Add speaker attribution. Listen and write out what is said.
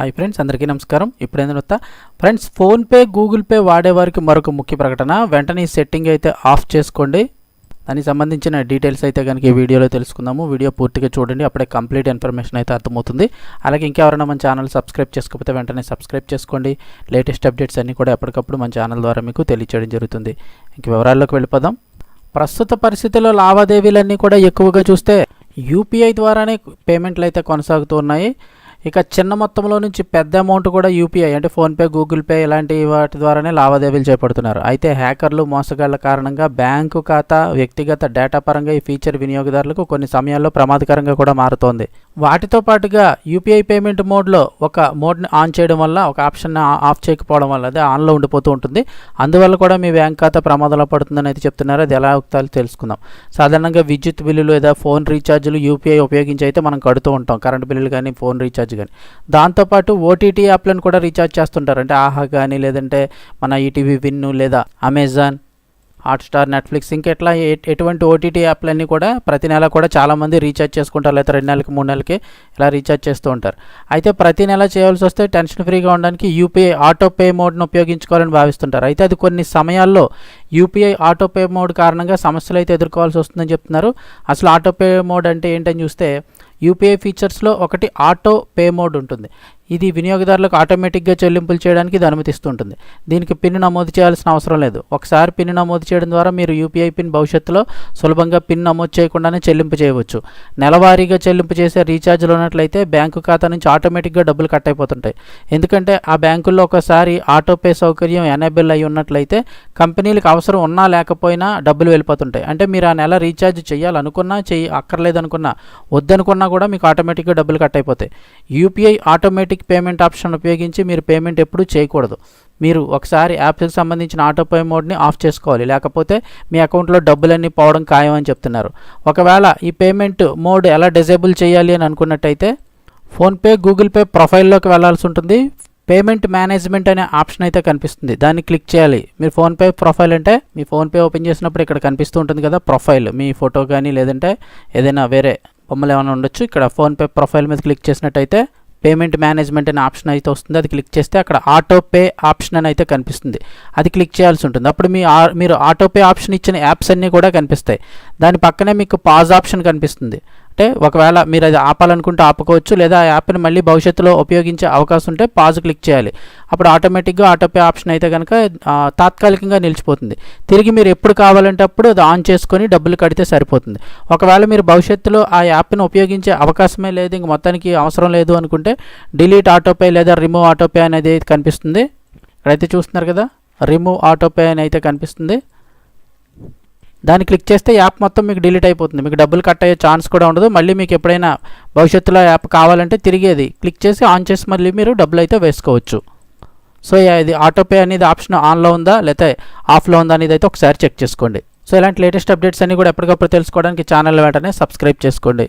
Speaker 1: Hi friends అందరికీ నమస్కారం. ఇప్పుడు ఏంటంటే ఫ్రెండ్స్ ఫోన్పే గూగుల్ పే వాడేవారికి మరొక ముఖ్య ప్రకటన. వెంటనే ఈ సెట్టింగ్ అయితే ఆఫ్ చేసుకోండి. దానికి సంబంధించిన డీటెయిల్స్ అయితే కనుక ఈ వీడియోలో తెలుసుకుందాము. వీడియో పూర్తిగా చూడండి. అప్పుడే కంప్లీట్ ఇన్ఫర్మేషన్ అయితే అర్థమవుతుంది. అలాగే ఇంకెవరైనా మన ఛానల్ సబ్స్క్రైబ్ చేసుకోకపోతే వెంటనే సబ్స్క్రైబ్ చేసుకోండి. లేటెస్ట్ అప్డేట్స్ అన్నీ కూడా ఎప్పటికప్పుడు మన ఛానల్ ద్వారా మీకు తెలియచేయడం జరుగుతుంది. ఇంక వివరాల్లోకి వెళ్ళిపోదాం. ప్రస్తుత పరిస్థితుల్లో లావాదేవీలన్నీ కూడా ఎక్కువగా చూస్తే యూపీఐ ద్వారానే పేమెంట్లు అయితే కొనసాగుతూ ఉన్నాయి. ఇక చిన్న మొత్తంలో నుంచి పెద్ద అమౌంట్ కూడా యూపీఐ అంటే ఫోన్పే గూగుల్ పే ఇలాంటి వాటి ద్వారానే లావాదేవీలు చేపడుతున్నారు. అయితే హ్యాకర్లు మోసగాళ్ళ కారణంగా బ్యాంకు ఖాతా వ్యక్తిగత డేటా పరంగా ఈ ఫీచర్ వినియోగదారులకు కొన్ని సమయాల్లో ప్రమాదకరంగా కూడా మారుతోంది. వాటితో పాటుగా యూపీఐ పేమెంట్ మోడ్లో ఒక మోడ్ని ఆన్ చేయడం వల్ల ఒక ఆప్షన్ ఆఫ్ చేయకపోవడం వల్ల అదే ఆన్లో ఉండిపోతూ ఉంటుంది. అందువల్ల కూడా మీ బ్యాంక్ ఖాతా ప్రమాదంలో పడుతుందని అయితే చెప్తున్నారు. అది ఎలా అవుతాలో తెలుసుకుందాం. సాధారణంగా విద్యుత్ బిల్లులు లేదా ఫోన్ రీఛార్జ్లు యూపీఐ ఉపయోగించి అయితే మనం కడుతూ ఉంటాం. కరెంట్ బిల్లులు కానీ ఫోన్ రీఛార్జ్ కానీ దాంతోపాటు ఓటీటీ యాప్లను కూడా రీఛార్జ్ చేస్తుంటారు. అంటే ఆహా కానీ లేదంటే మన ఈటీవీ విన్ను లేదా అమెజాన్ హాట్స్టార్ నెట్ఫ్లిక్స్ ఇంకా ఇట్లా ఎటువంటి ఓటీటీ యాప్లన్నీ కూడా ప్రతి నెల కూడా చాలామంది రీఛార్జ్ చేసుకుంటారు. లేదా రెండు నెలలకి మూడు నెలలకి ఇలా రీఛార్జ్ చేస్తూ ఉంటారు. అయితే ప్రతి నెల చేయవలసి వస్తే టెన్షన్ ఫ్రీగా ఉండడానికి యూపీఐ ఆటో పే మోడ్ను ఉపయోగించుకోవాలని భావిస్తుంటారు. అయితే అది కొన్ని సమయాల్లో యూపీఐ ఆటో పే మోడ్ కారణంగా సమస్యలు అయితే ఎదుర్కోవాల్సి వస్తుందని చెప్తున్నారు. అసలు ఆటో పే మోడ్ అంటే ఏంటని చూస్తే యూపీఐ ఫీచర్స్లో ఒకటి ఆటో పే మోడ్ ఉంటుంది. ఇది వినియోగదారులకు ఆటోమేటిక్గా చెల్లింపులు చేయడానికి ఇది అనుమతిస్తుంటుంది. దీనికి పిన్ నమోదు చేయాల్సిన అవసరం లేదు. ఒకసారి పిన్ నమోదు చేయడం ద్వారా మీరు యూపీఐ పిన్ భవిష్యత్తులో సులభంగా పిన్ నమోదు చేయకుండానే చెల్లింపు చేయవచ్చు. నెలవారీగా చెల్లింపు చేసే రీఛార్జ్లు ఉన్నట్లయితే బ్యాంకు ఖాతా నుంచి ఆటోమేటిక్గా డబ్బులు కట్ అయిపోతుంటాయి. ఎందుకంటే ఆ బ్యాంకుల్లో ఒకసారి ఆటోపే సౌకర్యం ఎనేబుల్ అయి ఉన్నట్లయితే కంపెనీలకు అవసరం ఉన్నా లేకపోయినా డబ్బులు వెళ్ళిపోతుంటాయి. అంటే మీరు ఆ నెల రీఛార్జ్ చేయాలనుకున్నా చెయ్యి అక్కర్లేదనుకున్నా వద్దనుకున్నా కూడా మీకు ఆటోమేటిక్గా డబ్బులు కట్ అయిపోతాయి. యూపీఐ ఆటోమేటిక్ పేమెంట్ ఆప్షన్ ఉపయోగించి మీరు పేమెంట్ ఎప్పుడూ చేయకూడదు. మీరు ఒకసారి యాప్కి సంబంధించిన ఆటోపే మోడ్ని ఆఫ్ చేసుకోవాలి. లేకపోతే మీ అకౌంట్లో డబ్బులన్నీ పోవడం ఖాయం అని చెప్తున్నారు. ఒకవేళ ఈ పేమెంట్ మోడ్ ఎలా డిజేబుల్ చేయాలి అని అనుకున్నట్టయితే ఫోన్పే గూగుల్ పే ప్రొఫైల్లోకి వెళ్ళాల్సి ఉంటుంది. పేమెంట్ మేనేజ్మెంట్ అనే ఆప్షన్ అయితే కనిపిస్తుంది. దాన్ని క్లిక్ చేయాలి. మీరు ఫోన్పే ప్రొఫైల్ అంటే మీ ఫోన్పే ఓపెన్ చేసినప్పుడు ఇక్కడ కనిపిస్తూ ఉంటుంది కదా ప్రొఫైల్. మీ ఫోటో కానీ లేదంటే ఏదైనా వేరే బొమ్మలు ఏమైనా ఉండొచ్చు. ఇక్కడ ఫోన్పే ప్రొఫైల్ మీద క్లిక్ చేసినట్టయితే పేమెంట్ మేనేజ్మెంట్ అనే ఆప్షన్ అయితే వస్తుంది. అది క్లిక్ చేస్తే అక్కడ ఆటో పే ఆప్షన్ అని అయితే కనిపిస్తుంది. అది క్లిక్ చేయాల్సి ఉంటుంది. అప్పుడు మీ మీరు ఆటో పే ఆప్షన్ ఇచ్చిన యాప్స్ అన్నీ కూడా కనిపిస్తాయి. దాని పక్కనే మీకు పాజ్ ఆప్షన్ కనిపిస్తుంది. అంటే ఒకవేళ మీరు అది ఆపాలనుకుంటే ఆపుకోవచ్చు లేదా ఆ యాప్ని మళ్ళీ భవిష్యత్తులో ఉపయోగించే అవకాశం ఉంటే పాజ్ క్లిక్ చేయాలి. అప్పుడు ఆటోమేటిక్గా ఆటోపే ఆప్షన్ అయితే కనుక తాత్కాలికంగా నిలిచిపోతుంది. తిరిగి మీరు ఎప్పుడు కావాలంటే అప్పుడు అది ఆన్ చేసుకొని డబ్బులు కడితే సరిపోతుంది. ఒకవేళ మీరు భవిష్యత్తులో ఆ యాప్ని ఉపయోగించే అవకాశమే లేదు ఇంక మొత్తానికి అవసరం లేదు అనుకుంటే డిలీట్ ఆటోపే లేదా రిమూవ్ ఆటోపే అనేది అయితే కనిపిస్తుంది. ఇక్కడైతే చూస్తున్నారు కదా రిమూవ్ ఆటోపే అని అయితే కనిపిస్తుంది. దాన్ని క్లిక్ చేస్తే యాప్ మొత్తం మీకు డిలీట్ అయిపోతుంది. మీకు డబ్బులు కట్ అయ్యే ఛాన్స్ కూడా ఉండదు. మళ్ళీ మీకు ఎప్పుడైనా భవిష్యత్తులో యాప్ కావాలంటే తిరిగేది. క్లిక్ చేసి ఆన్ చేసి మళ్ళీ మీరు డబ్బులు అయితే వేసుకోవచ్చు. సో ఇది ఆటోపే అనేది ఆప్షన్ ఆన్లో ఉందా? లేకపోతే ఆఫ్లో ఉందా అనేది అయితే ఒకసారి చెక్ చేసుకోండి. సో ఇలాంటి లేటెస్ట్ అప్డేట్స్ అన్ని కూడా ఎప్పటికప్పుడు తెలుసుకోవడానికి ఛానల్ వెంటనే సబ్స్క్రైబ్ చేసుకోండి.